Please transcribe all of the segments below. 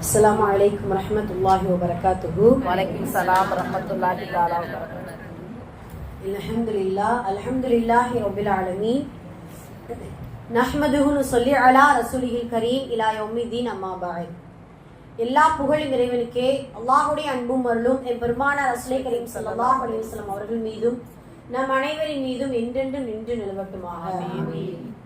அஸ்லாம் வலைக்கம் வரமத்துல்லாஹி வபரகாத்துஹு. வலைக்கம் சலாம் வரமத்துல்லாஹி தாலா அலமதுல்லா அலமதுல்லாஹி ரபில் ஆலமி நஹ்மதுஹுன்னு சொல்லி அலா ரசூலிஹில் கரீம் இலா யௌமிதீன் அம்மா பாய் எல்லா புகழும் இறைவனுக்கே அல்லாஹுடைய அன்பும் அருளும் என் பெருமானார் ரசூலை கரீம் சல்லாஹ் அலிவஸ்லாம் அவர்கள் மீதும் நம் அனைவரின் மீதும் என்றென்றும் நின்று நிலவட்டுமாக.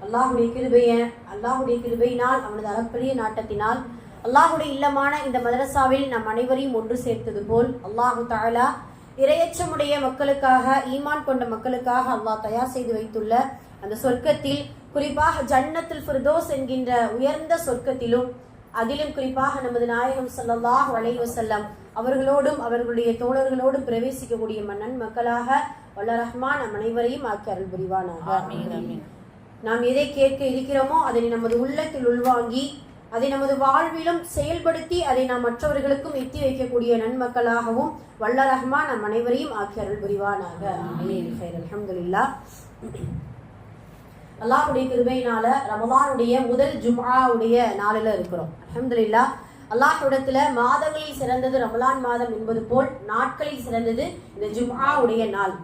அல்லாஹுடைய கிருபைய அல்லாஹுடைய கிருபையினால் அவனது அளப்பரிய நாட்டத்தினால் அல்லாஹுடைய இல்லமான இந்த மதரசாவில் நம் அனைவரையும் ஒன்று சேர்த்தது போல் அல்லாஹு தஆலா இரையச்சமுடைய மக்களுக்காக ஈமான் கொண்ட மக்களுக்காக அல்லாஹ் தயார் செய்து வைத்துள்ள அந்த சொர்க்கத்தில் குறிப்பாக ஜன்னத்துல் ஃபிர்தோஸ் என்கின்ற உயர்ந்த சொர்க்கத்திலும் அதிலும் குறிப்பாக நமது நாயகம் ஸல்லல்லாஹு அலைஹி வஸல்லம் அவர்களோடும் அவர்களுடைய தோழர்களோடும் பிரவேசிக்கக்கூடிய மன்னன் மக்களாக வல்ல ரஹ்மான் நம் அனைவரையும் ஆக்கி அருள் புரிவானாக. நாம் எதை கேட்க இருக்கிறோமோ அதனை நமது உள்ளத்தில் உள்வாங்கி அதை நமது வாழ்விலும் செயல்படுத்தி அதை நாம் மற்றவர்களுக்கும் எத்தி வைக்கக்கூடிய நன்மக்களாகவும் வல்ல ரஹ்மான் நம் அனைவரையும் ஆக்கி அருள் புரிவானாக. அலமதுல்லா அல்லாஹுடைய கிருபையினால ரமலானுடைய முதல் ஜும்ஆவுடைய நாளில் இருக்கிறோம். அலமதுல்லா அல்லாஹ்விடத்துல மாதங்களில் சிறந்தது ரமலான் மாதம் என்பது போல் நாட்களில் சிறந்தது இந்த ஜும்ஆவுடைய நாள்.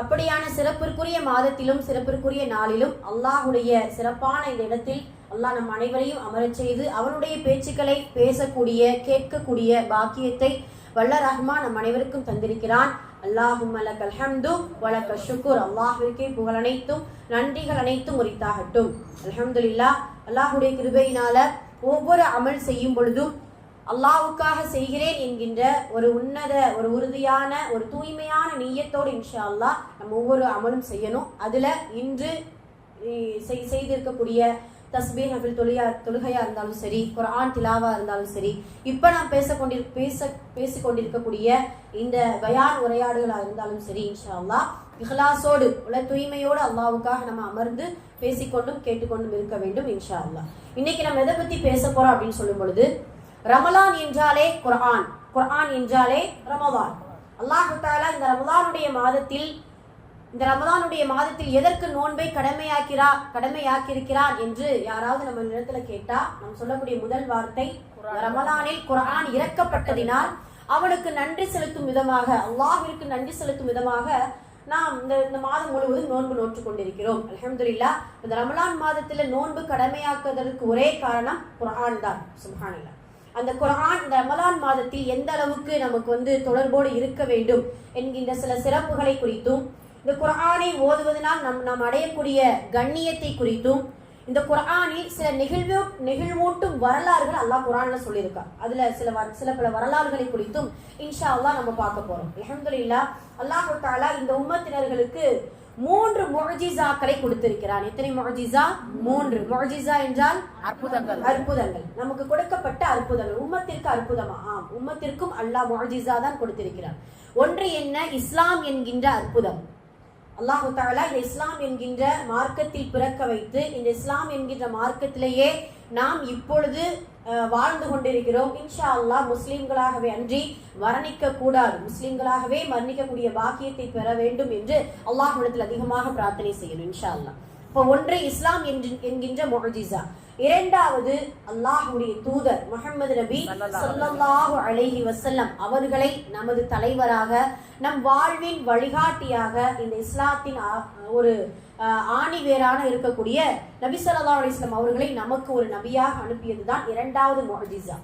அப்படியான சிறப்பிற்குரிய மாதத்திலும் சிறப்பிற்குரிய நாளிலும் அல்லாஹுடைய சிறப்பான இந்த இடத்தில் அல்லாஹ் நம் அனைவரையும் அமரச் செய்து அவனுடைய பேச்சுக்களை பேசக்கூடிய கேட்கக்கூடிய பாக்கியத்தை வல்ல ரஹ்மான் நம் அனைவருக்கும் தந்திருக்கிறான். அல்லாஹும் லக்கல் ஹம்து வலக்க ஷுக்குர். அல்லாஹிற்கே புகழ் அனைத்தும் நன்றிகள் அனைத்தும் உரித்தாகட்டும். அல்ஹம்துலில்லாஹ் அல்லாஹுடைய கிருபையினால ஒவ்வொரு அமல் செய்யும் பொழுதும் அல்லாஹ்வுக்காக செய்கிறேன் என்கின்ற ஒரு உன்னத ஒரு உறுதியான ஒரு தூய்மையான நீயத்தோடு இன்ஷா அல்லாஹ் நம்ம ஒவ்வொரு அமலும் செய்யணும். அதுல இன்று செய்- செய்திருக்கக்கூடிய தஸ்பீ ஹஃபில் தொழியா தொழுகையா இருந்தாலும் சரி குரான் திலாவா இருந்தாலும் சரி இப்போ நான் பேச கொண்டிரு பேச பேசி கொண்டிருக்கக்கூடிய இந்த பயான் உரையாடுகளா இருந்தாலும் சரி இன்ஷா அல்லாஹ் இஹ்லாஸோடு உள்ள தூய்மையோடு அல்லாவுக்காக நம்ம அமர்ந்து பேசிக்கொண்டும் கேட்டுக்கொண்டும் இருக்க வேண்டும் இன்ஷா அல்லா இன்னைக்கு நம்ம எதை பத்தி பேச போறோம் அப்படின்னு சொல்லும் பொழுது ரமலான் என்றாலே குரான் குர்ஆன் என்றாலே ரமலான். அல்லாஹ் தாலா இந்த ரமலானுடைய மாதத்தில் இந்த ரமதானுடைய மாதத்தில் எதற்கு நோன்பை கடமையாக்கிறா கடமையாக்கியிருக்கிறார் என்று யாராவது நம்ம நிலத்துல கேட்டா நம்ம சொல்லக்கூடிய முதல் வார்த்தை ரமலானில் குரான் இறக்கப்பட்டதினால் அவனுக்கு நன்றி செலுத்தும் விதமாக அல்லாஹிற்கு நன்றி செலுத்தும் விதமாக நாம் இந்த இந்த மாதம் முழுவதும் நோன்பு நோற்று கொண்டிருக்கிறோம் இல்லா இந்த ரமலான் மாதத்துல நோன்பு கடமையாக்குவதற்கு ஒரே காரணம் குரான் தான். சுப்ஹானல்லாஹ் அந்த குரான் இந்த ரமலான் மாதத்தில் எந்த அளவுக்கு நமக்கு வந்து தொடர்போடு இருக்க வேண்டும் என்கின்ற சில சிறப்புகளை குறித்தும் இந்த குர்ஆனை ஓதுவதனால் நம் நாம் அடையக்கூடிய கண்ணியத்தை குறித்தும் இந்த குர்ஆனில் சில நிகழ்வு நெகிழ்வூட்டும் வரலாறுகள் அல்லாஹ் குர்ஆன்ல சொல்லியிருக்கான். அதுல சில சில பல வரலாறுகளை குறித்தும் இன்ஷா அல்லாஹ் நம்ம பார்க்க போறோம். அல்ஹம்துலில்லாஹ் அல்லாஹ் தஆலா இந்த உம்மத்தினர்களுக்கு மூன்று முஅஜிசாக்களை கொடுத்திருக்கிறான். எத்தனை முஅஜிசா? மூன்று. முஅஜிசா என்றால் அற்புதங்கள். அற்புதங்கள். நமக்கு கொடுக்கப்பட்ட அற்புதங்கள். உம்மத்திற்கு அற்புதமா? ஆம். உம்மத்திற்கும் அல்லாஹ் முஅஜிசா தான் கொடுத்திருக்கிறார் ஒன்று என்ன? இஸ்லாம் என்கின்ற அற்புதம். அல்லாஹு தாலா இந்த இஸ்லாம் என்கின்ற மார்க்கத்தில் பிறக்க வைத்து இந்த இஸ்லாம் என்கின்ற மார்க்கத்திலேயே நாம் இப்பொழுது வாழ்ந்து கொண்டிருக்கிறோம். இன்ஷா அல்லாஹ் முஸ்லிம்களாகவே அன்றி மரணிக்க கூடாது முஸ்லிம்களாகவே மரணிக்கக்கூடிய பாக்கியத்தை பெற வேண்டும் என்று அல்லாஹ்விடத்தில் அதிகமாக பிரார்த்தனை செய்யணும் இன்ஷா அல்லாஹ் இப்போ ஒன்று இஸ்லாம் என்று- என்கின்ற முஅஜிசா. இரண்டாவது அல்லாஹ்வுடைய தூதர் முஹம்மது நபி ஸல்லல்லாஹு அலைஹி வஸல்லம். அவர்களை நமது தலைவராக நம் வாழ்வின் வழிகாட்டியாக இந்த இஸ்லாத்தின் ஒரு ஆணிவேரான இருக்கக்கூடிய நபி ஸல்லல்லாஹு அலைஹி வஸல்லம் அவர்களை நமக்கு ஒரு நபியாக அனுப்பியதுதான் இரண்டாவது முஅஜிசா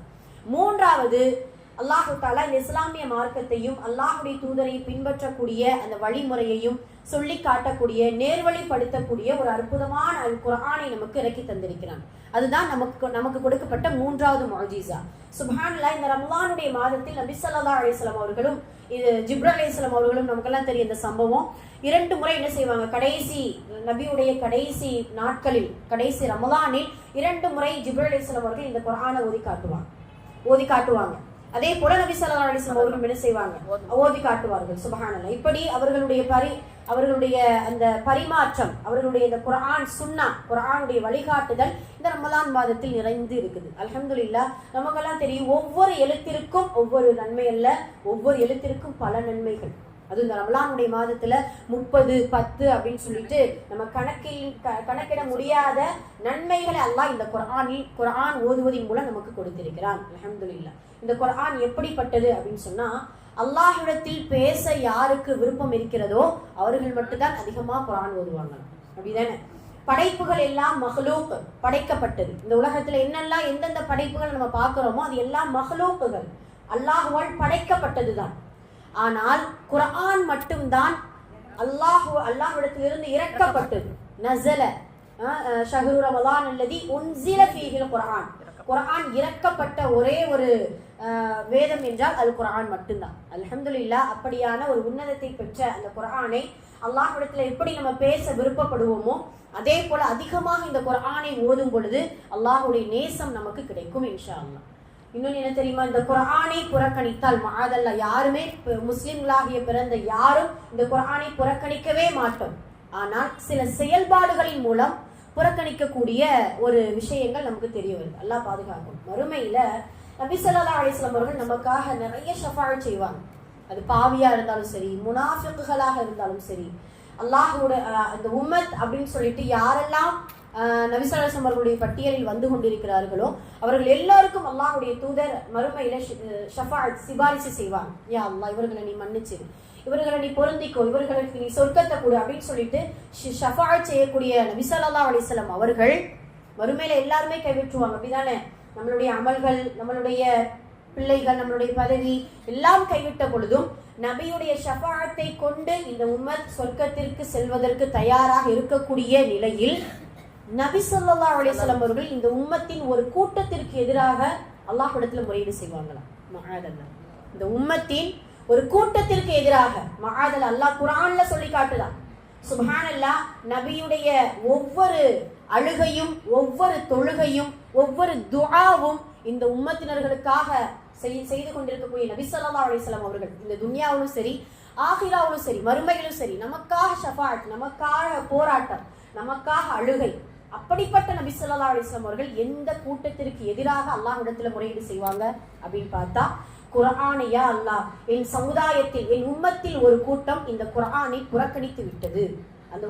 மூன்றாவது அல்லாஹு தாலா இந்த இஸ்லாமிய மார்க்கத்தையும் அல்லாஹுடைய தூதரை பின்பற்றக்கூடிய அந்த வழிமுறையையும் சொல்லி காட்டக்கூடிய நேர்வழிப்படுத்தக்கூடிய ஒரு அற்புதமான அல் குரானை நமக்கு இறக்கி தந்திருக்கிறான். அதுதான் நமக்கு நமக்கு கொடுக்கப்பட்ட மூன்றாவது மாஜிசா சுப்ஹானல்லாஹ் இந்த ரம்லானுடைய மாதத்தில் நபி சல்லா அலிஸ்லாம் அவர்களும் இது ஜிப்ரல் அலிஸ்லாம் அவர்களும் நமக்கெல்லாம் தெரியும் இந்த சம்பவம். இரண்டு முறை என்ன செய்வாங்க? கடைசி நபியுடைய கடைசி நாட்களில் கடைசி ரமலானில் இரண்டு முறை ஜிப்ரல் அலிஸ்லாம் அவர்கள் இந்த குரானை ஓதி காட்டுவாங்க. ஓதி காட்டுவாங்க. அதே போல நபி ஸல்லல்லாஹு அலைஹி வஸல்லம் அவர்களும் என்ன செய்வாங்க? ஓதி காட்டுவார்கள் சுபஹானல்லாஹ் இப்படி அவர்களுடைய பரி அவர்களுடைய அந்த பரிமாற்றம் அவர்களுடைய இந்த குர்ஆன் சுன்னா குர்ஆனுடைய வழிகாட்டுதல் இந்த ரமலான் மாதத்தில் நிறைந்து இருக்குது. அல்ஹம்துலில்லாஹ் நமக்கெல்லாம் தெரியும் ஒவ்வொரு எழுத்திற்கும் ஒவ்வொரு நன்மை அல்ல ஒவ்வொரு எழுத்திற்கும் பல நன்மைகள். அதுவும் இந்த ரமலானுடைய மாதத்துல முப்பது பத்து அப்படின்னு சொல்லிட்டு நம்ம கணக்கில் க- கணக்கிட முடியாத நன்மைகளை அல்லாஹ் இந்த குரானில் குரான் ஓதுவதன் மூலம் நமக்கு கொடுத்திருக்கிறான். அல்ஹம்துலில்லாஹ். இந்த குரான் எப்படிப்பட்டது அப்படின்னு சொன்னா அல்லாஹிடத்தில் பேச யாருக்கு விருப்பம் இருக்கிறதோ அவர்கள் மட்டும்தான் அதிகமா குரான் ஓதுவாங்க. அப்படிதானே? படைப்புகள் எல்லாம் மகளூக் படைக்கப்பட்டது. இந்த உலகத்துல என்னெல்லாம் எந்தெந்த படைப்புகள் நம்ம பார்க்கிறோமோ அது எல்லாம் மகளூக்குகள் அல்லாஹுவால் படைக்கப்பட்டதுதான். ஆனால் குர்ஆன் மட்டும்தான் அல்லாஹு அல்லாஹ்விடத்திலிருந்து இறக்கப்பட்டது நசல ஷஹரு ரமலான் அல்லது உன்சில ஃபீஹில் குரான் குரான் இறக்கப்பட்ட ஒரே ஒரு வேதம் என்றால் அது குரான் மட்டும்தான். அல்ஹம்துலில்லாஹ் அப்படியான ஒரு உன்னதத்தை பெற்ற அந்த குரானை அல்லாஹ்விடத்தில் எப்படி நம்ம பேச விருப்பப்படுவோமோ அதே போல அதிகமாக இந்த குரானை ஓதும் பொழுது அல்லாஹ்வுடைய நேசம் நமக்கு கிடைக்கும் இன்ஷா அல்லா இன்னொன்னு என்ன தெரியுமா? இந்த குரானை புறக்கணித்தால் மாதல்ல யாருமே முஸ்லிம்களாகிய பிறந்த யாரும் இந்த குரானை புறக்கணிக்கவே மாட்டோம். ஆனால் சில செயல்பாடுகளின் மூலம் புறக்கணிக்கக்கூடிய ஒரு விஷயங்கள் நமக்கு தெரிய வருது. நல்லா பாதுகாக்கும். மறுமையில நபிசல்லா அலிஸ்லாம் அவர்கள் நமக்காக நிறைய ஷஃபாஅத் செய்வாங்க. அது பாவியா இருந்தாலும் சரி முனாஃபிக்குகளாக இருந்தாலும் சரி அல்லாஹோட அந்த உம்மத் அப்படின்னு சொல்லிட்டு யாரெல்லாம் அஹ், அவர்களுடைய பட்டியலில் வந்து கொண்டிருக்கிறார்களோ அவர்கள் எல்லாருக்கும் அல்லாஹுடைய தூதர் மறுமையில ஷ- சிபாரிசு செய்வாங்க. யா அல்லா இவர்களை நீ மன்னிச்சிரு. இவர்களை நீ பொருந்திக்கோ இவர்களுக்கு நீ சொர்க்கத்தை கொடு அப்படின்னு சொல்லிட்டு ஷ- செய்யக்கூடிய நபிசல்லா ஸல்லல்லாஹு அவர்கள் மறுமையில எல்லாருமே கைவிட்டுருவாங்க. அப்படிதானே? நம்மளுடைய அமல்கள் நம்மளுடைய பிள்ளைகள் நம்மளுடைய பதவி எல்லாம் கைவிட்ட பொழுதும் நபியுடைய ஷபாத்தை கொண்டு இந்த உம்மத் சொர்க்கத்திற்கு செல்வதற்கு தயாராக இருக்கக்கூடிய நிலையில் நபி சொல்லா அலைஹி அவர்கள் இந்த உம்மத்தின் ஒரு கூட்டத்திற்கு எதிராக அல்லாஹ்விடத்துல முறையீடு செய்வாங்களாம். மஆதல்லாஹ் இந்த உம்மத்தின் ஒரு கூட்டத்திற்கு எதிராக மகாதல் அல்லாஹ் குரான்ல சொல்லி காட்டுதான். சுப்ஹானல்லாஹ் நபியுடைய ஒவ்வொரு அழுகையும் ஒவ்வொரு தொழுகையும் ஒவ்வொரு துஆவும் இந்த உம்மத்தினர்களுக்காக செய்- செய்து கொண்டிருக்கக்கூடிய நபி சொல்லா அலைஹி அவர்கள். இந்த துன்யாவிலும் சரி ஆகிராவிலும் சரி மறுமையிலும் சரி நமக்காக ஷஃபாத் நமக்காக போராட்டம் நமக்காக அழுகை அப்படிப்பட்ட நபி சொல்லா அலிஸ்லாம் அவர்கள் எந்த கூட்டத்திற்கு எதிராக அல்லாஹிடத்துல முறையீடு செய்வாங்க அப்படின்னு பார்த்தா குரானையா அல்லாஹ் என் சமுதாயத்தில் என் உம்மத்தில் ஒரு கூட்டம் இந்த குரானை புறக்கணித்து விட்டது. அந்த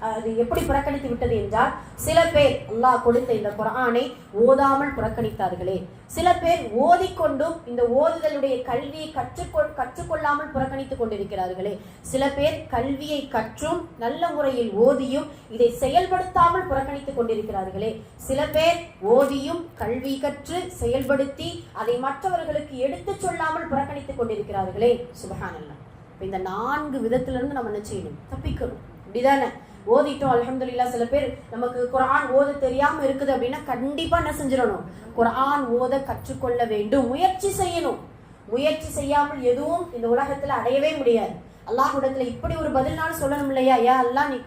அது எப்படி புறக்கணித்து விட்டது என்றால் சில பேர் அல்லாஹ் கொடுத்த இந்த குரானை ஓதாமல் புறக்கணித்தார்களே. சில பேர் ஓதிக்கொண்டும் இந்த ஓதுதலுடைய கல்வியை கற்றுக்கொள் கற்றுக்கொள்ளாமல் புறக்கணித்துக் கொண்டிருக்கிறார்களே. சில பேர் கல்வியை கற்றும் நல்ல முறையில் ஓதியும் இதை செயல்படுத்தாமல் புறக்கணித்துக் கொண்டிருக்கிறார்களே. சில பேர் ஓதியும் கல்வி கற்று செயல்படுத்தி அதை மற்றவர்களுக்கு எடுத்துச் சொல்லாமல் புறக்கணித்துக் கொண்டிருக்கிறார்களே. சுபஹானல்லாஹ். இந்த நான்கு விதத்திலிருந்து நம்ம என்ன செய்யணும்? தப்பிக்கணும். அப்படிதானே? ஓதிட்டோம் அலமதுல்லா சில பேர் நமக்கு குரான் ஓத தெரியாம இருக்குது அப்படின்னா கண்டிப்பா என்ன செஞ்சிடணும்? குரான் ஓத கற்றுக்கொள்ள வேண்டும். முயற்சி செய்யணும். முயற்சி செய்யாமல் எதுவும் இந்த உலகத்துல அடையவே முடியாது. அல்லாஹ்விடத்துல இப்படி ஒரு பதில்னாலும் சொல்லணும் இல்லையா ஐயா அல்லாஹ் நீ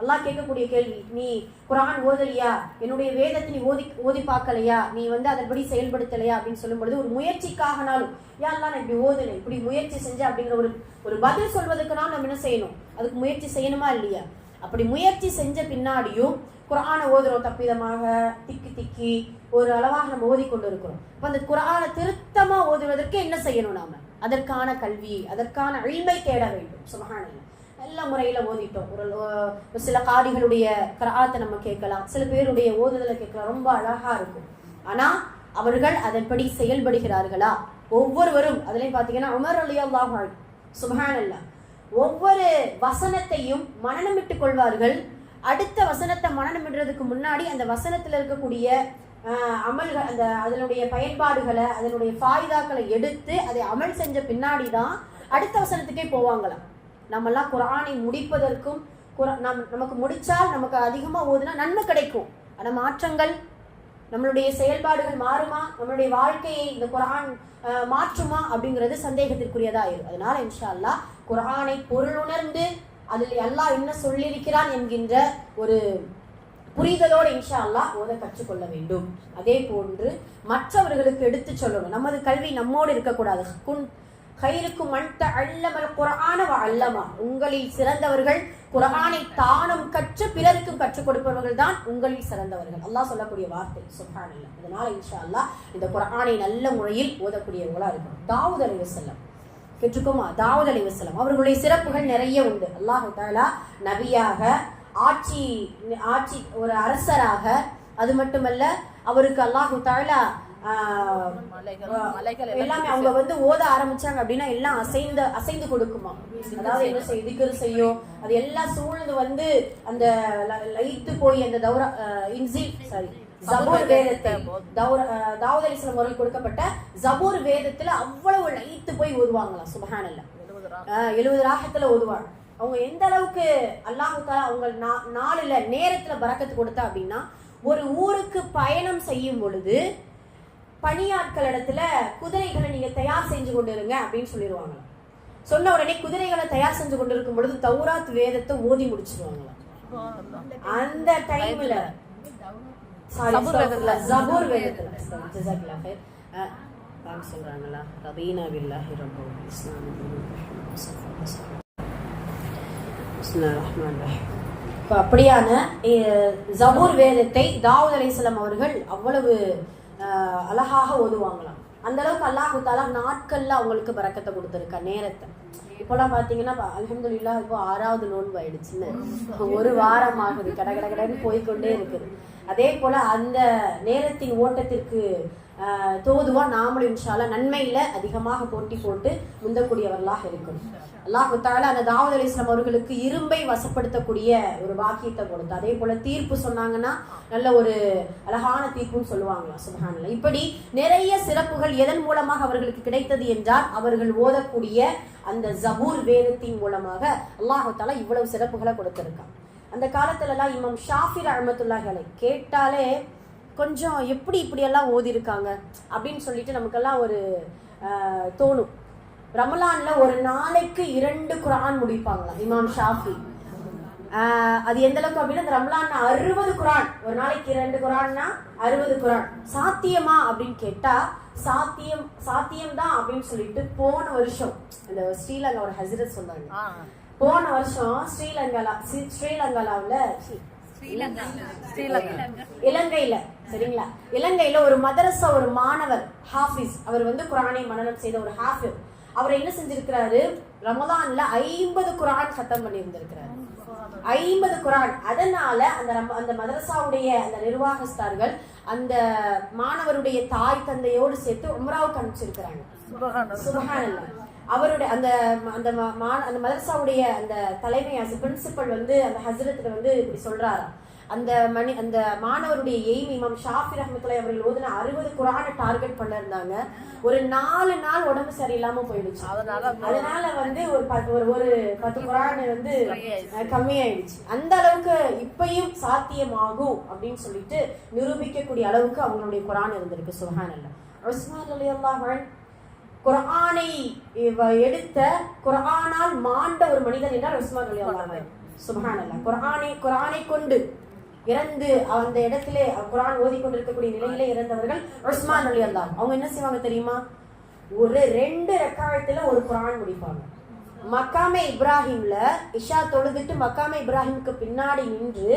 அல்லாஹ் கேட்கக்கூடிய கேள்வி நீ குரான் ஓதலையா? என்னுடைய வேதத்தை நீ ஓதி ஓதி பார்க்கலையா? நீ வந்து அதன்படி செயல்படுத்தலையா? அப்படின்னு சொல்லும் பொழுது ஒரு முயற்சிக்காகனாலும் ஏன் அல்லா நான் இப்படி ஓதலை இப்படி முயற்சி செஞ்சேன் அப்படிங்கிற ஒரு ஒரு பதில் சொல்வதற்குனாலும் நம்ம என்ன செய்யணும்? அதுக்கு முயற்சி செய்யணுமா இல்லையா? அப்படி முயற்சி செஞ்ச பின்னாடியும் குரானை ஓதுறோம் தப்பிதமாக திக்கி திக்கி ஒரு அளவாக நம்ம ஓதி கொண்டு இருக்கிறோம். அப்ப அந்த குரானை திருத்தமா ஓதுவதற்கு என்ன செய்யணும் நாம? அதற்கான கல்வி அதற்கான அழிமை தேட வேண்டும். சுபஹானல்லாஹ் நல்ல முறையில் ஓதிட்டோம். ஒரு சில காரிகளுடைய கராத்தை நம்ம கேட்கலாம். சில பேருடைய ஓதுதலை கேட்கலாம். ரொம்ப அழகாக இருக்கும். ஆனால் அவர்கள் அதன்படி செயல்படுகிறார்களா? ஒவ்வொருவரும் அதிலையும் பார்த்தீங்கன்னா உமர் அலி சுபஹான் சுபஹானல்லாஹ் ஒவ்வொரு வசனத்தையும் மனநமிட்டு கொள்வார்கள். அடுத்த வசனத்தை மனநமிடுறதுக்கு முன்னாடி அந்த வசனத்தில் இருக்கக்கூடிய அமல்கள் அந்த அதனுடைய பயன்பாடுகளை அதனுடைய ஃபாய்தாக்களை எடுத்து அதை அமல் செஞ்ச பின்னாடி தான் அடுத்த வசனத்துக்கே போவாங்களாம். நம்மெல்லாம் குரானை முடிப்பதற்கும் குர- நம் நமக்கு முடிச்சால் நமக்கு அதிகமாக ஓதுனா நன்மை கிடைக்கும். ஆனால் மாற்றங்கள் நம்மளுடைய செயல்பாடுகள் மாறுமா? நம்மளுடைய வாழ்க்கையை இந்த குரான் மாற்றுமா? அப்படிங்கிறது சந்தேகத்திற்குரியதாயிரும் அதனால இன்ஷா அல்லாஹ் குரானை பொருள் உணர்ந்து அதில் எல்லாம் என்ன சொல்லியிருக்கிறான் என்கின்ற ஒரு புரிதலோடு இன்ஷா அல்லாஹ் ஓத கற்றுக்கொள்ள வேண்டும். அதே போன்று மற்றவர்களுக்கு எடுத்து சொல்லணும். நமது கல்வி நம்மோடு இருக்கக்கூடாது. குன் ஹைருக்கும் மண்ட அல்லமல் குரான அல்லமா உங்களில் சிறந்தவர்கள் குரானை தானும் கற்று பிறருக்கும் கற்றுக் கொடுப்பவர்கள் தான் உங்களில் சிறந்தவர்கள். அல்லாஹ் சொல்லக்கூடிய வார்த்தை. சுப்ஹானல்லாஹ். அதனால இன்ஷா அல்லாஹ் இந்த குரானை நல்ல முறையில் ஓதக்கூடியவர்களா இருக்கும் தாவூத் செல்லம் பெற்றுக்கோமா தாவூத் அலைவசலம் அவர்களுடைய சிறப்புகள் நிறைய உண்டு. அல்லாஹு தாலா நபியாக ஆட்சி ஆட்சி ஒரு அரசராக அது மட்டுமல்ல அவருக்கு அல்லாஹு தாலா எல்லாமே அவங்க வந்து ஓத ஆரம்பிச்சாங்க அப்படின்னா எல்லாம் அசைந்து அசைந்து கொடுக்குமா? அதாவது என்ன செய்யும் திக்ர் செய்யும் அது எல்லாம் சூழ்ந்து வந்து அந்த ல- லயித்து போய் அந்த தௌரா இன்சி சாரி ஜபூர் வேதத்தை தாவூத் அலிஸ்லாம் அவர்கள் கொடுக்கப்பட்ட ஜபூர் வேதத்துல அவ்வளவு லயித்து போய் ஓதுவாங்களாம் சுபஹானல்ல. எழுபது ராகத்துல ஓதுவாங்க. அவங்க எந்த அளவுக்கு அல்லாஹு தாலா அவங்க நா- நாளுல நேரத்துல பறக்கத்து கொடுத்தா அப்படின்னா ஒரு ஊருக்கு பயணம் செய்யும் பொழுது பணியாட்களிடத்துல குதிரைகளை நீங்க தயார் செஞ்சு கொண்டு இருங்க அப்படின்னு சொல்லிடுவாங்க சொன்ன உடனே குதிரைகளை தயார் செஞ்சு கொண்டு இருக்கும் பொழுது தௌராத் வேதத்தை ஓதி முடிச்சிருவாங்களாம் அந்த டைம்ல ஜபூர் வேதத்துல. சொல்றாங்களா? ரபீனா பில்லாஹி ரப்பல் இஸ்லாம் பிஸ்மில்லாஹிர் ரஹ்மானிர் ரஹீம். இப்போ அப்படியான ஜபூர் வேதத்தை தாவூத் அலிஸ்லாம் அவர்கள் அவ்வளவு அழகாக ஓதுவாங்களாம். அந்த அளவுக்கு அல்லாஹு தாலா நாட்கள்ல அவங்களுக்கு பறக்கத்தை கொடுத்துருக்கா நேரத்தை. இப்போலாம் பாத்தீங்கன்னா அலமதுல்லா இப்போ ஆறாவது நோன்பு ஆயிடுச்சுன்னு. ஒரு வாரம் ஆகுது. கட கட கடன்னு போய்கொண்டே இருக்குது அதே போல அந்த நேரத்தின் ஓட்டத்திற்கு ஆஹ், தோதுவா நாமளும் இன்ஷால நன்மையில அதிகமாக போட்டி போட்டு முந்தக்கூடியவர்களாக இருக்கணும். அல்லாஹு தாலா அந்த தாவூத் அலிஸ்லாம் அவர்களுக்கு இரும்பை வசப்படுத்தக்கூடிய ஒரு வாக்கியத்தை கொடுத்து. அதே போல தீர்ப்பு சொன்னாங்கன்னா நல்ல ஒரு அழகான தீர்ப்புன்னு சொல்லுவாங்களா சுபஹானல்ல. இப்படி நிறைய சிறப்புகள் எதன் மூலமாக அவர்களுக்கு கிடைத்தது என்றால் அவர்கள் ஓதக்கூடிய அந்த இந்த ஜபூர் வேதத்தின் மூலமாக அல்லாஹால இவ்வளவு சிறப்புகளை கொடுத்திருக்கான். அந்த காலத்துல எல்லாம் இமாம் ஷாஃபிர் அஹமத்துல்லாஹி கேட்டாலே கொஞ்சம் எப்படி இப்படியெல்லாம் ஓதி இருக்காங்க அப்படின்னு சொல்லிட்டு நமக்கெல்லாம் ஒரு தோணும். ரமலான்ல ஒரு நாளைக்கு இரண்டு குரான் முடிப்பாங்களாம் இமாம் ஷாஃபி. அது எந்த அளவுக்கு அப்படின்னா இந்த ரமலான் அறுபது குரான். ஒரு நாளைக்கு இரண்டு குரான்னா அறுபது குரான். சாத்தியமா அப்படின்னு கேட்டா சாத்தியம் சாத்தியம் தான் அப்படின்னு சொல்லிட்டு போன வருஷம் இந்த ஸ்ரீலங்கா ஒரு ஹசரத் சொன்னாங்க. போன வருஷம் ஸ்ரீலங்கால ஸ்ரீ- ஸ்ரீலங்காலாவுல இலங்கையில சரிங்களா? இலங்கையில ஒரு மதரசா ஒரு மாணவர் ஹாஃபிஸ் அவர் வந்து குரானை மனனம் செய்த ஒரு ஹாஃபிஸ். அவர் என்ன செஞ்சிருக்கிறாரு? ரமலான்ல ஐம்பது குரான் சத்தம் பண்ணியிருந்திருக்கிறாரு. ஐம்பது குரான் அதனால அந்த அந்த மதரசாவுடைய அந்த நிர்வாகஸ்தார்கள் அந்த மாணவருடைய தாய் தந்தையோடு சேர்த்து உம்ராவுக்கு அனுப்பிச்சிருக்கிறாங்க. சுபஹானல்லாஹ். அவருடைய அந்த அந்த ம- அந்த மதரசாவுடைய அந்த தலைமை பிரின்சிபல் வந்து அந்த ஹசரத்துல வந்து இப்படி சொல்றாராம் அந்த மணி அந்த மாணவருடைய எய்ம் இமாம் ஷாஃபி ரஹமத்துல்லாஹி அவர்கள் ஓதுன அறுபது குரானை டார்கெட் பண்ணிருந்தாங்க. ஒரு நாலு நாள் உடம்பு சரியில்லாம போயிடுச்சு. அதனால அதனால வந்து ஒரு பத்து ஒரு ஒரு பத்து குரான் வந்து கம்மியாயிடுச்சு. அந்த அளவுக்கு இப்பயும் சாத்தியமாகும் அப்படின்னு சொல்லிட்டு நிரூபிக்கக்கூடிய அளவுக்கு அவங்களுடைய குரான் இருந்திருக்கு. சுஹான் உஸ்மான் ரலியல்லாஹு அன்ஹு குர்ஆனை இவ- எடுத்த குர்ஆனால் மாண்ட ஒரு மனிதன் என்றால் உஸ்மான் ரலியல்லாஹு அன்ஹு. சுப்ஹானல்லாஹ் குர்ஆனை குர்ஆனை கொண்டு இறந்து அந்த இடத்துல குரான் ஓதி கொண்டிருக்கக்கூடிய நிலையில இறந்தவர்கள் உஸ்மான் அலி அல்லா அவங்க என்ன செய்வாங்க தெரியுமா? ஒரு ரெண்டு ரெக்காயத்துல ஒரு குரான் முடிப்பாங்க. மக்காமே இப்ராஹிம்ல இஷா தொழுதுட்டு மக்காமே இப்ராஹிமுக்கு பின்னாடி நின்று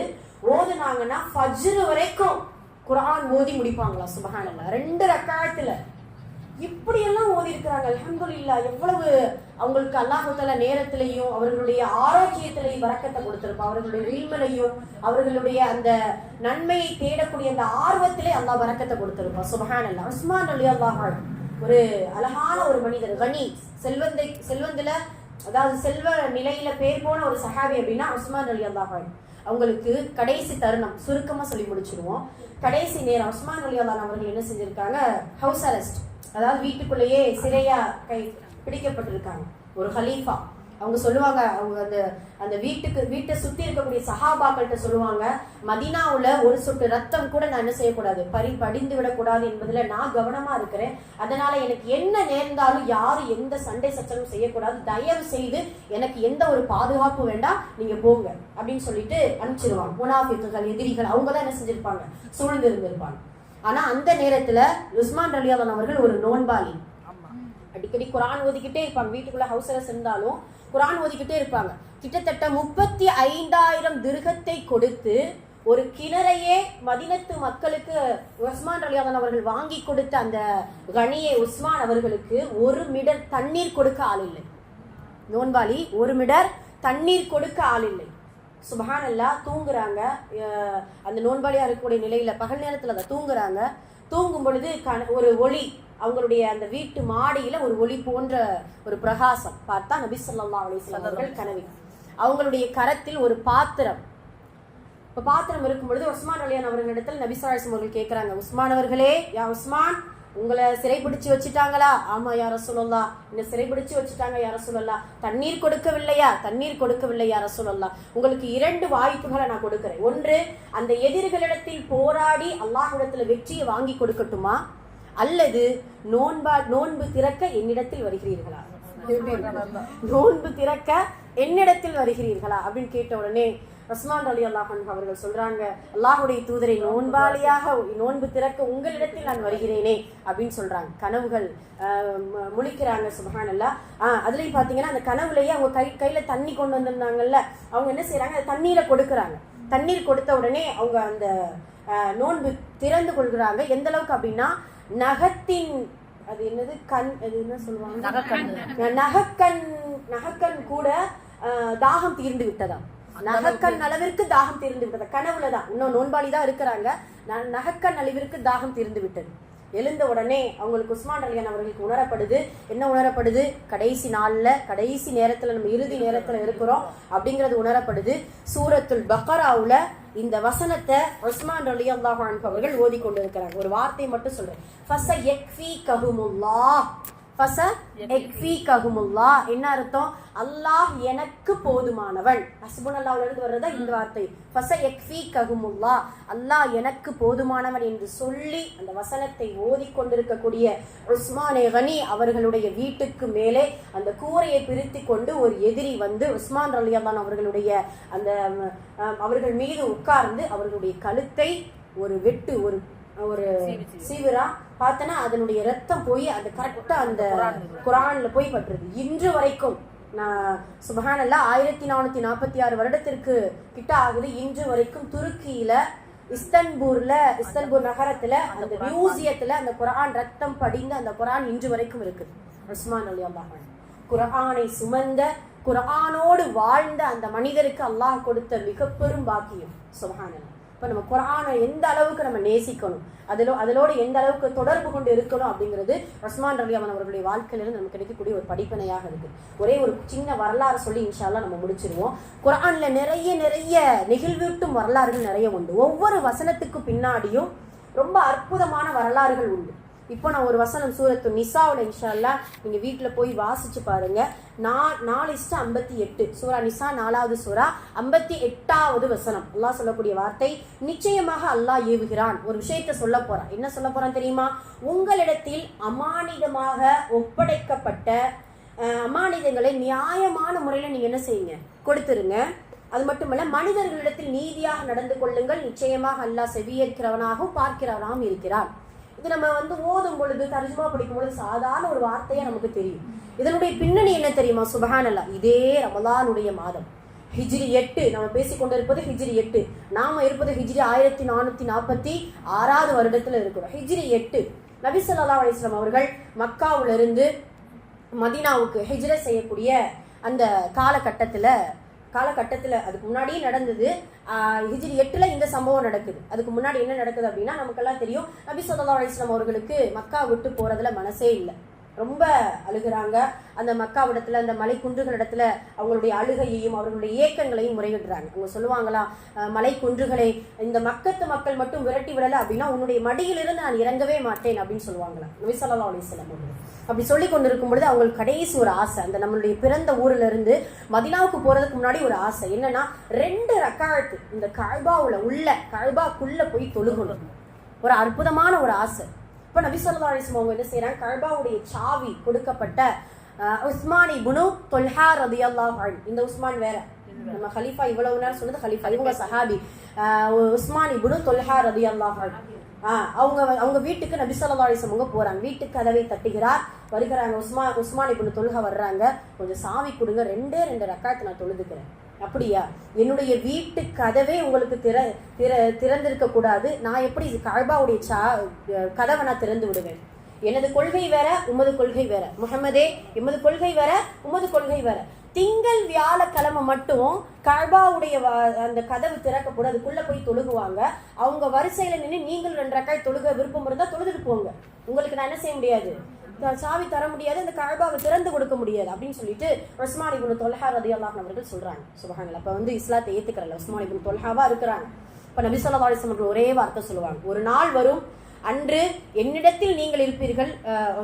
ஓதுனாங்கன்னா ஃபஜ்ரு வரைக்கும் குரான் ஓதி முடிப்பாங்களா? சுபஹானல்லாஹ் ரெண்டு ரெக்காயத்துல. இப்படி எல்லாம் ஓதி இருக்கிறாங்க அலமதுல்லா எவ்வளவு அவங்களுக்கு அல்லாஹு நேரத்திலையும் அவர்களுடைய ஆரோக்கியத்திலையும் வரக்கத்தை கொடுத்திருப்பான் அவர்களுடைய வீழ்மலையும் அவர்களுடைய அந்த நன்மையை தேடக்கூடிய அந்த ஆர்வத்திலே அல்லாஹ் வரக்கத்தை கொடுத்திருப்பான் அல்லா உஸ்மான் அலி அன்ஹு ஒரு அழகான ஒரு மனிதர் கனி. செல்வந்தை செல்வந்தில அதாவது செல்வ நிலையில பேர் போன ஒரு சஹாபி அப்படின்னா உஸ்மான் அலி அல்லாஹ் அவங்களுக்கு கடைசி தருணம் சுருக்கமா சொல்லி முடிச்சிருவோம். கடைசி நேரம் உஸ்மான் அலி அல்லாஹ் அவர்கள் என்ன செஞ்சிருக்காங்க? House arrest. அதாவது வீட்டுக்குள்ளேயே சிறையா கை பிடிக்கப்பட்டிருக்காங்க. ஒரு ஹலீஃபா. அவங்க சொல்லுவாங்க அவங்க அந்த அந்த வீட்டுக்கு வீட்டை சுத்தி இருக்கக்கூடிய சஹாபாக்கள்கிட்ட சொல்லுவாங்க மதினாவுல ஒரு சொட்டு ரத்தம் கூட நான் என்ன செய்யக்கூடாது? பறி படிந்து விடக்கூடாது என்பதுல நான் கவனமா இருக்கிறேன். அதனால எனக்கு என்ன நேர்ந்தாலும் யாரும் எந்த சண்டை சச்சரவும் செய்யக்கூடாது. தயவு செய்து எனக்கு எந்த ஒரு பாதுகாப்பு வேண்டாம். நீங்க போங்க. அப்படின்னு சொல்லிட்டு அனுப்பிச்சிருவாங்க. முனாஃபிக்குகள் எதிரிகள் அவங்க தான் என்ன செஞ்சிருப்பாங்க? சூழ்ந்து இருந்திருப்பாங்க ஆனா அந்த நேரத்துல உஸ்மான் ரலியாதன் அவர்கள் ஒரு நோன்பாளி. அடிக்கடி குரான் ஓதிக்கிட்டே இருப்பாங்க. வீட்டுக்குள்ள ஹவுஸ் அரசு இருந்தாலும் குரான் ஓதிக்கிட்டே இருப்பாங்க. கிட்டத்தட்ட முப்பத்தி ஐந்தாயிரம் திருகத்தை கொடுத்து ஒரு கிணறையே மதினத்து மக்களுக்கு உஸ்மான் ரலியாதன் அவர்கள் வாங்கி கொடுத்த அந்த கனியை உஸ்மான் அவர்களுக்கு ஒரு மிடர் தண்ணீர் கொடுக்க ஆள் இல்லை. நோன்பாளி ஒரு மிடர் தண்ணீர் கொடுக்க ஆள் இல்லை. சுபஹானல்லா தூங்குறாங்க. அந்த நோன்பாளியா இருக்கக்கூடிய நிலையில பகல் நேரத்துல அதை தூங்குறாங்க. தூங்கும் பொழுது ஒரு ஒளி அவங்களுடைய அந்த வீட்டு மாடியில ஒரு ஒளி போன்ற ஒரு பிரகாசம் பார்த்தா நபி ஸல்லல்லாஹு அலைஹி வஸல்லம் அவர்கள் கனவி. அவங்களுடைய கரத்தில் ஒரு பாத்திரம். இப்ப பாத்திரம் இருக்கும் பொழுது உஸ்மான் அலியான் அவர்களிடத்தில் நபி ஸல்லல்லாஹு அவர்கள் கேட்கறாங்க உஸ்மான் அவர்களே யா உஸ்மான் உங்களை சிறைபிடிச்சு வச்சுட்டாங்களா? ஆமா யார சொல்லலாம் என்ன சிறைபிடிச்சு வச்சுட்டாங்க யார சொல்லலாம் தண்ணீர் கொடுக்கவில்லையா? தண்ணீர் கொடுக்கவில்லை யார சொல்லலாம் உங்களுக்கு இரண்டு வாய்ப்புகளை நான் கொடுக்கிறேன். ஒன்று அந்த எதிரிகளிடத்தில் போராடி அல்லாஹ்விடத்துல வெற்றியை வாங்கி கொடுக்கட்டுமா? அல்லது நோன்பா நோன்பு திறக்க என்னிடத்தில் வருகிறீர்களா? நோன்பு திறக்க என்னிடத்தில் வருகிறீர்களா? அப்படின்னு கேட்ட உடனே ரஸ்மான் அலி அல்லாஹன் அவர்கள் சொல்றாங்க அல்லாஹுடைய தூதரை நோன்பாளியாக நோன்பு திறக்க உங்களிடத்தில் நான் வருகிறேனே அப்படின்னு சொல்றாங்க. கனவுகள் முழிக்கிறாங்க சுபஹான் அல்லா அதுலயும் பாத்தீங்கன்னா அந்த கனவுலயே அவங்க கை கையில தண்ணி கொண்டு வந்திருந்தாங்கல்ல அவங்க என்ன செய்றாங்க அந்த தண்ணீரை கொடுக்கறாங்க. தண்ணீர் கொடுத்த உடனே அவங்க அந்த நோன்பு திறந்து கொள்கிறாங்க. எந்த அளவுக்கு அப்படின்னா நகத்தின் அது என்னது கண் அது என்ன சொல்லுவாங்க? நகைக்கண்ணு. நகக்கண் நகக்கண் கூட தாகம் தீர்ந்து விட்டதாம். நகக்கண் அளவிற்கு தாகம் தீர்ந்து விட்டதா. கனவுல தான். இன்னும் நோன்பாளி தான் இருக்கிறாங்க. நகக்கண் அளவிற்கு தாகம் தீர்ந்து விட்டது. எழுந்த உடனே அவங்களுக்கு உஸ்மான் அலியான் அவர்களுக்கு உணரப்படுது. என்ன உணரப்படுது? கடைசி நாள்ல கடைசி நேரத்துல நம்ம இறுதி நேரத்துல இருக்கிறோம் அப்படிங்கிறது உணரப்படுது. சூரத்துல் பக்கராவுல இந்த வசனத்தை உஸ்மான் அலி அல்லாஹ் அவர்கள் ஓதி கொண்டிருக்கிறாங்க ஒரு வார்த்தையை மட்டும் சொல்றேன். யக்ஃபி கஹுமுல்லா என்ன அர்த்தம்? அல்லாஹ் எனக்கு போதுமானவன் ஹஸ்புனல்லாஹ்ல இருந்து வர்றதா இந்த வார்த்தை. ஃபஸ யக்ஃபி கஹுமுல்லா அல்லாஹ் எனக்கு போதுமானவன் என்று சொல்லி அந்த வசனத்தை ஓதி கொண்டிருக்கக்கூடிய உஸ்மானே கனி அவர்களுடைய வீட்டுக்கு மேலே அந்த கூரையை பிரித்து கொண்டு ஒரு எதிரி வந்து உஸ்மான் ரலியல்லான் அவர்களுடைய அந்த அவர்கள் மீது உட்கார்ந்து அவர்களுடைய கழுத்தை ஒரு வெட்டு ஒரு ஒரு சீவிரா பார்த்தனா அதனுடைய ரத்தம் போய் அந்த கரெக்டா அந்த குரான்ல. போய் பட்டுருது இன்று வரைக்கும் நான் சுபஹானல்லா ஆயிரத்தி நானூத்தி நாற்பத்தி ஆறு வருடத்திற்கு கிட்ட ஆகுது. இன்று வரைக்கும் துருக்கியில இஸ்தன்பூர்ல இஸ்தன்பூர் நகரத்துல அந்த மியூசியத்துல அந்த குரான் ரத்தம் படிந்த அந்த குரான் இன்று வரைக்கும் இருக்கு. உஸ்மான் அலி அல்லாஹ் குரானை சுமந்த குரானோடு வாழ்ந்த அந்த மனிதருக்கு அல்லாஹ் கொடுத்த மிக பெரும் பாக்கியம். சுபஹானல்லா. இப்போ நம்ம குரானை எந்த அளவுக்கு நம்ம நேசிக்கணும்? அதில் அதிலோடு எந்த அளவுக்கு தொடர்பு கொண்டு இருக்கணும் அப்படிங்கிறது ரஸ்மான் ரவி அவன் அவர்களுடைய வாழ்க்கையிலிருந்து நமக்கு கிடைக்கக்கூடிய ஒரு படிப்பனையாக இருக்கு. ஒரே ஒரு சின்ன வரலாறு சொல்லி இன்ஷால்லாம் நம்ம முடிச்சிருவோம். குரானில் நிறைய நிறைய நெகிழ்வூட்டும் வரலாறுகள் நிறைய உண்டு. ஒவ்வொரு வசனத்துக்கு பின்னாடியும் ரொம்ப அற்புதமான வரலாறுகள் உண்டு. இப்போ நான் ஒரு வசனம் சூரத்து நிசாவுல இன்ஷால்லா நீங்கள் வீட்டில் போய் வாசிச்சு பாருங்க. நா நாலு இஷ்டம் ஐம்பத்தி எட்டு. சூரா நிசா நாலாவது சூரா ஐம்பத்தி எட்டாவது வசனம். அல்லாஹ் சொல்லக்கூடிய வார்த்தை நிச்சயமாக அல்லாஹ் ஏவுகிறான். ஒரு விஷயத்த சொல்ல போகிறான் என்ன சொல்ல போகிறான் தெரியுமா? உங்களிடத்தில் அமானிதமாக ஒப்படைக்கப்பட்ட அமானிதங்களை நியாயமான முறையில் நீங்கள் என்ன செய்யுங்க? கொடுத்துருங்க. அது மட்டுமல்ல மனிதர்களிடத்தில் நீதியாக நடந்து கொள்ளுங்கள். நிச்சயமாக அல்லாஹ் செவியேற்கிறவனாகவும் பார்க்கிறவனாகவும் இருக்கிறான். இது நம்ம வந்து ஓதும் பொழுது தர்ஜுமா படிக்கும் பொழுது சாதாரண ஒரு வார்த்தையா நமக்கு தெரியும். இதனுடைய பின்னணி என்ன தெரியுமா? சுபஹானல்லா. இதே ரமலானுடைய மாதம். ஹிஜ்ரி எட்டு. நம்ம பேசிக்கொண்டிருப்பது ஹிஜ்ரி எட்டு. நாம இருப்பது ஹிஜ்ரி ஆயிரத்தி நானூத்தி நாற்பத்தி ஆறாவது வருடத்துல இருக்கிறோம். ஹிஜ்ரி எட்டு. நபி ஸல்லல்லாஹு அவர்கள் மக்காவிலிருந்து இருந்து மதீனாவுக்கு செய்யக்கூடிய அந்த காலகட்டத்தில் காலகட்டத்தில் அதுக்கு முன்னாடியே நடந்தது. ஹிஜிரி எட்டில் இந்த சம்பவம் நடக்குது. அதுக்கு முன்னாடி என்ன நடக்குது அப்படின்னா நமக்கெல்லாம் தெரியும். நபி சொல்லா அலிஸ்லாம் அவர்களுக்கு மக்கா விட்டு போகிறதுல மனசே இல்லை. ரொம்ப அழுகுறாங்க. அந்த மக்காவிடத்தில் அந்த மலை குன்றுகளிடத்துல அவங்களுடைய அழுகையையும் அவர்களுடைய ஏக்கங்களையும் முறையிடுறாங்க. அவங்க சொல்லுவாங்களா மலை குன்றுகளை இந்த மக்கத்து மக்கள் மட்டும் விரட்டி விடலை அப்படின்னா உன்னுடைய மடியிலிருந்து நான் இறங்கவே மாட்டேன் அப்படின்னு சொல்லுவாங்களா நபி ஸல்லல்லாஹு அலைஹி வஸல்லம் அப்படி சொல்லி கொண்டிருக்கும் பொழுது அவங்களுக்கு கடைசி ஒரு ஆசை அந்த நம்மளுடைய பிறந்த ஊர்ல இருந்து மதினாவுக்கு போறதுக்கு முன்னாடி ஒரு ஆசை. என்னன்னா ரெண்டு ரக்காழத்து இந்த கழ்பாவுல உள்ள கழ்பாக்குள்ள போய் தொழுகணும். ஒரு அற்புதமான ஒரு ஆசை. அப்போ நபி சொல்லா அலிஸ்லாம் அவங்க என்ன செய்கிறாங்க கழ்பாவுடைய சாவி கொடுக்கப்பட்ட உஸ்மானி புனு தொல்ஹா ரதியல்லாஹு அன்ஹு. இந்த உஸ்மான் வேற. நம்ம ஹலீஃபா இவ்வளவு நேரம் சொன்னது ஹலீஃபா. இவங்க சஹாபி. உஸ்மானி குனு தொல்ஹா ரதி அல்லாஹ் அவங்க அவங்க வீட்டுக்கு நபி சொல்லா அலைஹி அவங்க போறாங்க. வீட்டுக்கு கதவை தட்டுகிறார். வருகிறாங்க. உஸ்மா உஸ்மானி குனு தொல்ஹா வர்றாங்க. கொஞ்சம் சாவி கொடுங்க. ரெண்டே ரெண்டு ரக்காத்து நான் தொழுதுக்கிறேன். அப்படியா? என்னுடைய வீட்டு கதவே உங்களுக்கு திற திற திறந்திருக்க கூடாது. நான் எப்படி கழ்பாவுடைய சா கதவை நான் திறந்து விடுவேன்? எனது கொள்கை வேற உமது கொள்கை வேற. முகமதே எமது கொள்கை வேற உமது கொள்கை வேற. திங்கள் வியாழக்கிழமை மட்டும் கழ்பாவுடைய அந்த கதவு திறக்கப்படும் அதுக்குள்ள போய் தொழுகுவாங்க. அவங்க வரிசையில நின்று நீங்கள் ரெண்டு ரக்காய் தொழுக விருப்பம் இருந்தால் தொழுதுட்டு போங்க. உங்களுக்கு நான் என்ன செய்ய முடியாது? சாவி தர முடியாது அந்த கழ்பாவை திறந்து கொடுக்க முடியாது அப்படின்னு சொல்லிட்டு உஸ்மான் இபுன் தொல்ஹா ரதியல்லாஹு அவர்கள் சொல்றாங்க. சுபஹானல்லாஹ். அப்ப வந்து இஸ்லாத்தை ஏத்துக்கிறல உஸ்மான் இபுன் தொல்ஹாவா இருக்கிறாங்க. இப்ப நபி ஸல்லல்லாஹு அலைஹி ஒரே வார்த்தை சொல்லுவாங்க. ஒரு நாள் வரும் அன்று என்னிடத்தில் நீங்கள் இருப்பீர்கள்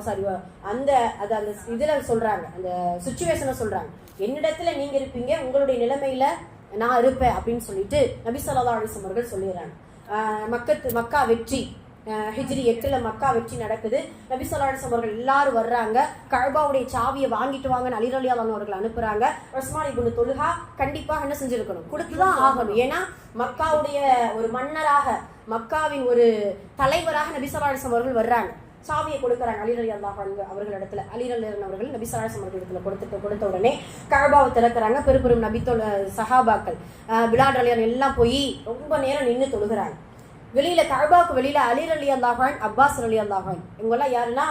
சாரி அந்த அது அந்த இதுல சொல்றாங்க அந்த சுச்சுவேஷனை சொல்றாங்க. என்னிடத்துல நீங்க இருப்பீங்க உங்களுடைய நிலைமையில நான் இருப்பேன் அப்படின்னு சொல்லிட்டு நபி ஸல்லல்லாஹு அவர்கள் சொல்லிடுறாங்க. மக்கத்து மக்கா வெற்றி. ஹிஜ்ரி எட்டில் மக்கா வெற்றி நடக்குது. நபி ஸல்லல்லாஹு அவர்கள் எல்லாரும் வர்றாங்க. கழ்பாவுடைய சாவியை வாங்கிட்டு வாங்கன்னு அலிரலியா ரலியல்லாஹு அவர்கள் அனுப்புறாங்க. உஸ்மான் இப்னு தொழுகா கண்டிப்பாக என்ன செஞ்சிருக்கணும்? கொடுத்துதான் ஆகணும். ஏன்னா மக்காவுடைய ஒரு மன்னராக மக்காவின் ஒரு தலைவராக நபி ஸல்லல்லாஹு அவர்கள் வர்றாங்க. சாவியை கொடுக்குறாங்க அலி ரலி அல்லாஹ் அவர்களிடத்துல அலி ரலி அவர்கள் நபி சலாசம் அவர்கள் இடத்துல கொடுத்துட்டு கொடுத்த உடனே கழபாவை திறக்கிறாங்க. பெரும் நபித்தோட சஹாபாக்கள் பிலாட் அலியன் எல்லாம் போய் ரொம்ப நேரம் நின்று தொழுகிறாங்க. வெளியில கபாவுக்கு வெளியில அலி அல்லாஹான் அப்பாஸ் அலி அல்லாஹான் இவங்கெல்லாம் யாருன்னா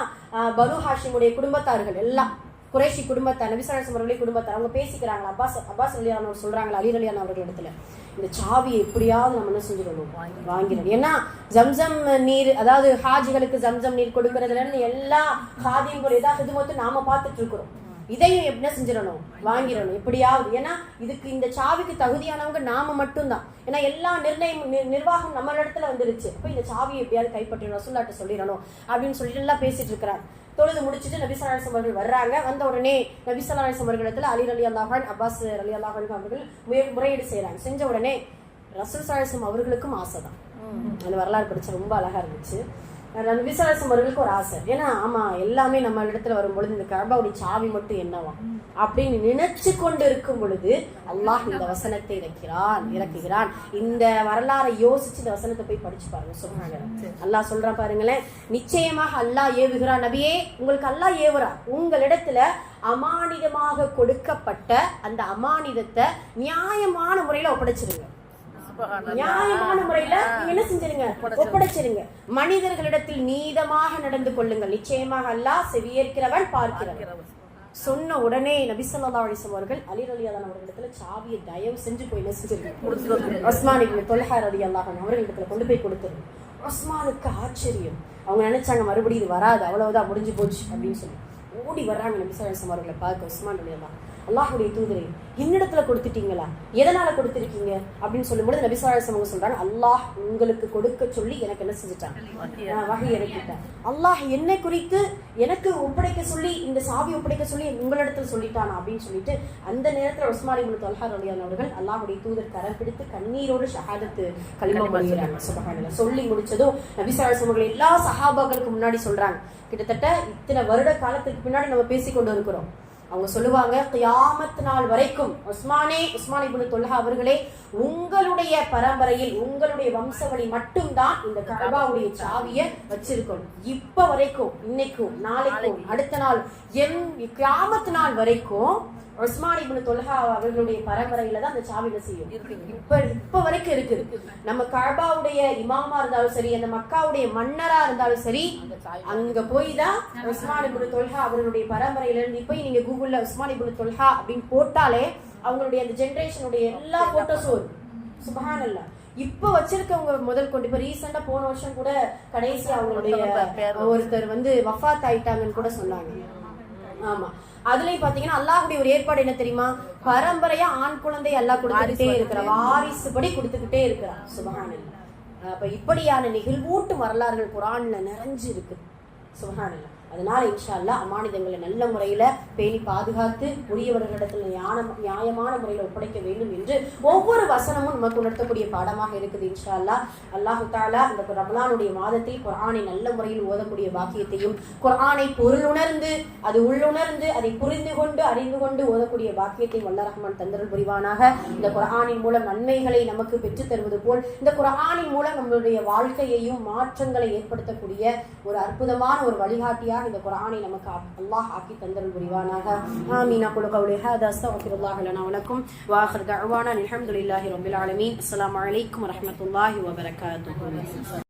பனு ஹாஷிமுடைய குடும்பத்தார்கள் எல்லாம். குறைஷி குடும்பத்தார் நபி ஸல்லல்லாஹு குடும்பத்தார். அவங்க பேசிக்கிறாங்க அப்பாஸ் அப்பாஸ் அலியான் அவர் சொல்றாங்க அலீர் அலியான் அவர்கள் இடத்துல. இந்த சாவியை எப்படியாவது நம்ம என்ன செஞ்சிடணும்? வாங்கிடணும். ஏன்னா ஜம்சம் நீர் அதாவது ஹாஜிகளுக்கு ஜம்சம் நீர் கொடுக்கறதுல இருந்து எல்லா ஹாதியும் ஏதாவது ஹிதுமத்து நாம பார்த்துட்டு இருக்கிறோம். இதையும் என்ன செஞ்சிடணும் வாங்கிடணும். எப்படியாவது. ஏன்னா இதுக்கு இந்த சாவிக்கு தகுதியானவங்க நாம மட்டும்தான். ஏன்னா எல்லா நிர்ணயம் நிர்வாகம் நம்ம இடத்துல வந்துருச்சு. அப்ப இந்த சாவியை எப்படியாவது கைப்பற்றணும் ரசூல்லாட்ட சொல்லிடணும் அப்படின்னு சொல்லிட்டு எல்லாம் பேசிட்டு இருக்கிறாங்க தொழுது முடிச்சுட்டு நபி ஸல்லல்லாஹு அலைஹி வஸல்லம் அவர்கள் வர்றாங்க. வந்த உடனே நபி ஸல்லல்லாஹு அலைஹி வஸல்லம் அவர்களிடத்துல அலி ரலி அல்லாஹான் அப்பாஸ் ரலி அல்லாஹான் அவர்கள் முறையீடு செய்றாங்க. செஞ்ச உடனே ரசூல் வஸல்லம் அவர்களுக்கும் ஆசை தான் அந்த வரலாறு படிச்ச ரொம்ப அழகா இருந்துச்சு. நபி ஸல்லல்லாஹு அவர்களுக்கு ஒரு ஆசை. ஏன்னா ஆமா எல்லாமே நம்ம இடத்துல வரும்பொழுது இந்த கஅபாவுடைய சாவி மட்டும் என்னவா? அப்படின்னு நினைச்சு கொண்டு இருக்கும் பொழுது அல்லாஹ் இந்த வசனத்தை இறக்கிறான் இறக்குகிறான். இந்த வரலாறை யோசிச்சு இந்த வசனத்தை போய் படிச்சு பாருங்க சொல்றாங்க அல்லாஹ் சொல்றான் பாருங்களேன் நிச்சயமாக அல்லாஹ் ஏவுகிறான். நபியே உங்களுக்கு அல்லாஹ் ஏவுறான் உங்களிடத்துல அமானிதமாக கொடுக்கப்பட்ட அந்த அமானிதத்தை நியாயமான முறையில ஒப்படைச்சிருங்க. நியாயமான முறையில என்ன செஞ்சிருங்க? ஒப்படைச்சிருங்க. மனிதர்களிடத்தில் நீதமாக நடந்து கொள்ளுங்கள். நிச்சயமாக அல்லாஹ் செவியேற்கிறவன் பார்க்கிறவன். சொன்ன உடனே நபி அலைஹி வஸல்லம் அவர்கள் அலி ரலியல்லாஹு அவர்களிடத்துல சாவியை தயவு செஞ்சு போய் என்ன செஞ்சிருங்க உஸ்மான் இப்னு தொல்ஹா ரலியல்லாஹு அன்ஹு அவர்களிடத்துல கொண்டு போய் கொடுத்துருங்க. உஸ்மானுக்கு ஆச்சரியம். அவங்க நினைச்சாங்க மறுபடியும் இது வராது அவ்வளவுதான் முடிஞ்சு போச்சு அப்படின்னு சொல்லி. ஓடி வர்றாங்க நபி வஸல்லம் அவர்களை பார்க்க உஸ்மான் ரலியல்லாஹு அல்லாஹ்வுடைய தூதரே என்னிடத்துல கொடுத்துட்டீங்களா? எதனால கொடுத்திருக்கீங்க? அப்படின்னு சொல்லும்போது நபி ஸல்லல்லாஹு அலைஹி வஸல்லம் அவங்க சொல்றாங்க அல்லாஹ் உங்களுக்கு கொடுக்க சொல்லி எனக்கு என்ன செஞ்சுட்டான்? ஆஹ் வகை இறக்கிட்டான். அல்லாஹ் என்னை குறித்து எனக்கு ஒப்படைக்க சொல்லி இந்த சாவி ஒப்படைக்க சொல்லி உங்களிடத்தில் சொல்லிட்டானா அப்படின்னு சொல்லிட்டு அந்த நேரத்துல உஸ்மான் இப்னு தொல்ஹா ரலியல்லாஹு அவர்கள் அல்லாஹ்வுடைய தூதர் கரம் பிடித்து கண்ணீரோடு ஷஹாதத்து மொழிகிறாங்க சுபஹானல்லாஹ். சொல்லி முடிச்சதும் நபி ஸல்லல்லாஹு அலைஹி வஸல்லம் அவர்கள் எல்லா சஹாபாக்களுக்கு முன்னாடி சொல்றாங்க. கிட்டத்தட்ட இத்தனை வருட காலத்துக்கு பின்னாடி நம்ம பேசிக்கொண்டு இருக்கிறோம். அவங்க சொல்லுவாங்க கியாமத் நாள் வரைக்கும் உஸ்மானே உஸ்மான் இப்னு தொல்ஹா அவர்களே உங்களுடைய பரம்பரையில் உங்களுடைய வம்சவழி மட்டும்தான் இந்த கஅபாவுடைய சாவியை வச்சிருக்கணும். இப்ப வரைக்கும் இன்னைக்கும் நாளைக்கும் அடுத்த நாள் என் கியாமத் நாள் வரைக்கும் உஸ்மான் இப்னு தொல்ஹா அவர்களுடைய பரம்பரையில தான் அந்த சாவி செய்யும் இப்ப இப்ப வரைக்கும் இருக்குது நம்ம கஅபாவுடைய இமாமா இருந்தாலும் சரி அந்த மக்காவுடைய மன்னரா இருந்தாலும் சரி அங்க போய் தான் உஸ்மான் இப்னு தொல்ஹா அவர்களுடைய பரம்பரையில இருந்து போய் நீங்க கூகுள்ல உஸ்மான் இப்னு தொல்ஹா அப்படின்னு போட்டாலே அவங்களுடைய அந்த ஜெனரேஷனுடைய எல்லா போட்டோஸும் வரும். சுபஹானல்லாஹ் இப்ப வச்சிருக்கவங்க முதல் கொண்டு இப்ப ரீசெண்டா போன வருஷம் கூட கடைசி அவங்களுடைய ஒருத்தர் வந்து வஃபாத் ஆயிட்டாங்கன்னு கூட சொன்னாங்க. ஆமா. அதுலயும் பாத்தீங்கன்னா அல்லாஹ்வுடைய ஒரு ஏற்பாடு என்ன தெரியுமா? பரம்பரையா ஆண் குழந்தை அல்லாஹ் கொடுத்துக்கிட்டே இருக்கிற வாரிசுபடி கொடுத்துக்கிட்டே இருக்கிறான். சுபஹானல்லாஹ். அப்ப இப்படியான நிகழ்வூட்டு வரலாறுகள் குரான்ல நிறைஞ்சு இருக்கு சுபஹானல்லாஹ். அதனால இன்ஷா அமானிதங்களை நல்ல முறையில பேணி பாதுகாத்து உரியவர்களிடத்தில் ஞான நியாயமான முறையில் ஒப்படைக்க வேண்டும் என்று ஒவ்வொரு வசனமும் நமக்கு உணர்த்தக்கூடிய பாடமாக இருக்குது இன்ஷா அல்லாஹ் அல்லாஹு தாலா இந்த ரமலானுடைய மாதத்தில் குரானை நல்ல முறையில் ஓதக்கூடிய பாக்கியத்தையும் குரானை பொருளுணர்ந்து அது உள்ளுணர்ந்து அதை புரிந்து கொண்டு அறிந்து கொண்டு ஓதக்கூடிய பாக்கியத்தையும் வல்ல ரஹ்மான் தந்தரல் புரிவானாக. இந்த குரானின் மூலம் நன்மைகளை நமக்கு பெற்றுத்தருவது போல் இந்த குரானின் மூலம் நம்மளுடைய வாழ்க்கையையும் மாற்றங்களை ஏற்படுத்தக்கூடிய ஒரு அற்புதமான ஒரு வழிகாட்டியாக வாழ்க்கையாக இந்த குர்ஆனை நமக்கு ஆ- அல்லாஹ் ஆக்கி தந்தருள் புரிவானாக ஆமீன் அகுலு கவுலி ஹாதா அஸ்தக்ஃபிருல்லாஹ் லனா வலக்கும் வாஹிர் தஅவானா அல்ஹம்துலில்லாஹி ரப்பில் ஆலமீன் அஸ்ஸலாமு அலைக்கும் வரஹ்மத்துல்லாஹி வபரகாத்துஹு